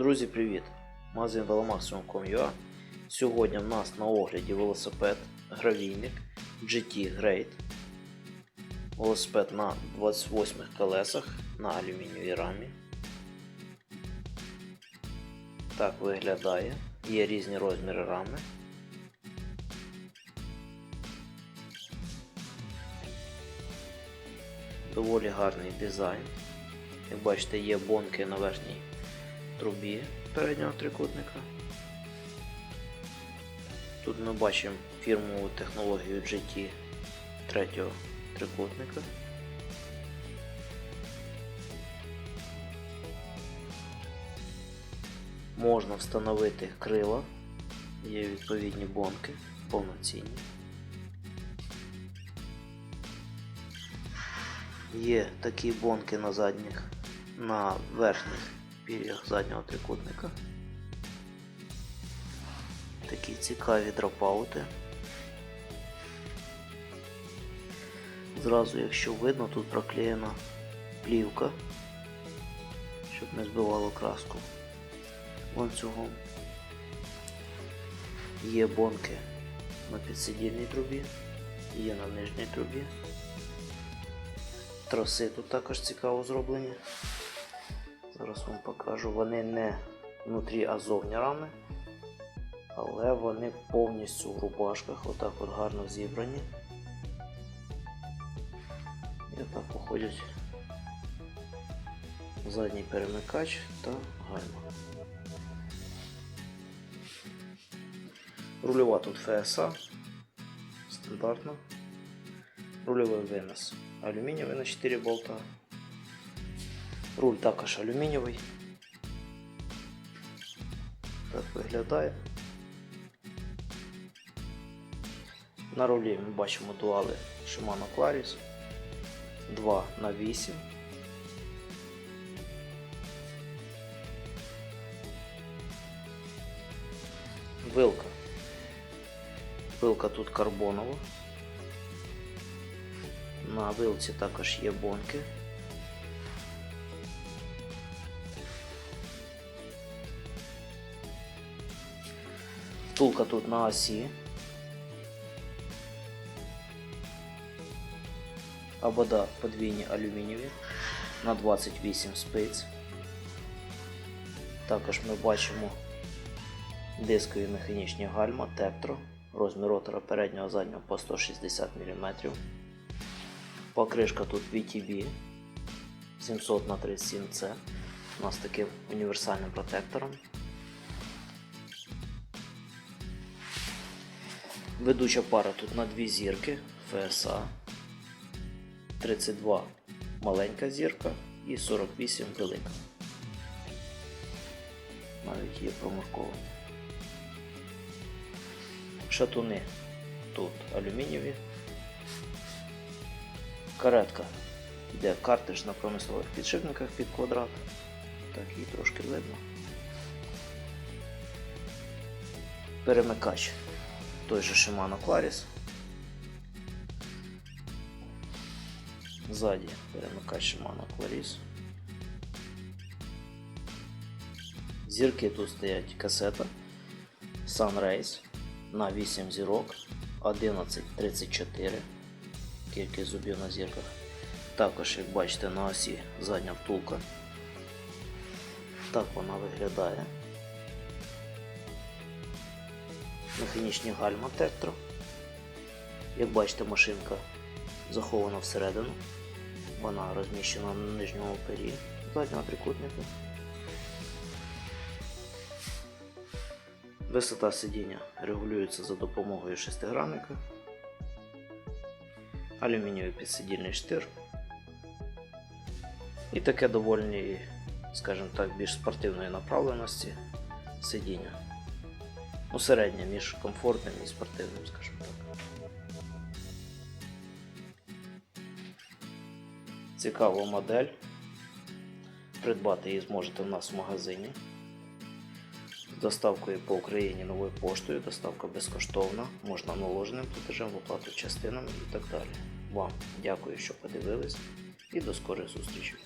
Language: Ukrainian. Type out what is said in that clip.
Друзі, привіт! Магазин velomaximum.com.ua Сьогодні в нас на огляді велосипед гравійник GT Great. Велосипед на 28 колесах на алюмінієвій рамі. Так виглядає. Є різні розміри рами. Доволі гарний дизайн. Як бачите, є бонки на верхній трубі переднього трикутника. Тут ми бачимо фірмову технологію GT третього трикутника. Можна встановити крила, є відповідні бонки повноцінні. Є такі бонки на задніх, на верхніх пір'ях заднього трикутника. Такі цікаві дропаути. Зразу, якщо видно, тут проклеєна плівка, щоб не збивало краску ланцюгом. Є бонки на підсидільній трубі, є на нижній трубі. Троси тут також цікаво зроблені. Зараз вам покажу. Вони не внутрі, а зовні рами. Але вони повністю в рубашках, отак от гарно зібрані. І отак походять задній перемикач та гальма. Рульова тут ФСА стандартно. Рульовий винос алюмінієвий на 4 болта. Руль також алюмінієвий. Так виглядає. На рулі ми бачимо дуали Shimano Claris 2 на 8 Вилка. Вилка тут карбонова. На вилці також є бонки. Втулка тут на осі. Обода подвійні алюмінієві на 28 спиць. Також ми бачимо дискові механічні гальма Тептро, розмір ротора переднього заднього по 160 мм. Покришка тут VTB 700 на 37C. У нас таким універсальним протектором. Ведуча пара тут на дві зірки FSA 32 маленька зірка і 48 велика. Навіть є промарковані. Шатуни тут алюмінієві. Каретка йде картиш на промислових підшипниках під квадрат. Так її трошки видно. Перемикач той же Shimano Claris. Ззаді перемикач Shimano Claris. Зірки тут стоять касета Sunrace на 8 зірок 1134 кількість зубів на зірках. Також, як бачите, на осі задня втулка. Так вона виглядає. Механічні гальма Тектро. Як бачите, машинка захована всередину. Вона розміщена на нижньому пері заднього трикутника. Висота сидіння регулюється за допомогою шестигранника. Алюмінієвий підсидільний штир. І таке доволі, скажімо так, більш спортивної направленості сидіння. Ну, середнє між комфортним і спортивним, скажімо так. Цікава модель. Придбати її зможете в нас в магазині. З доставкою по Україні новою поштою, доставка безкоштовна, можна наложеним платежем в оплату частинами і так далі. Вам дякую, що подивились, і до скорих зустрічей.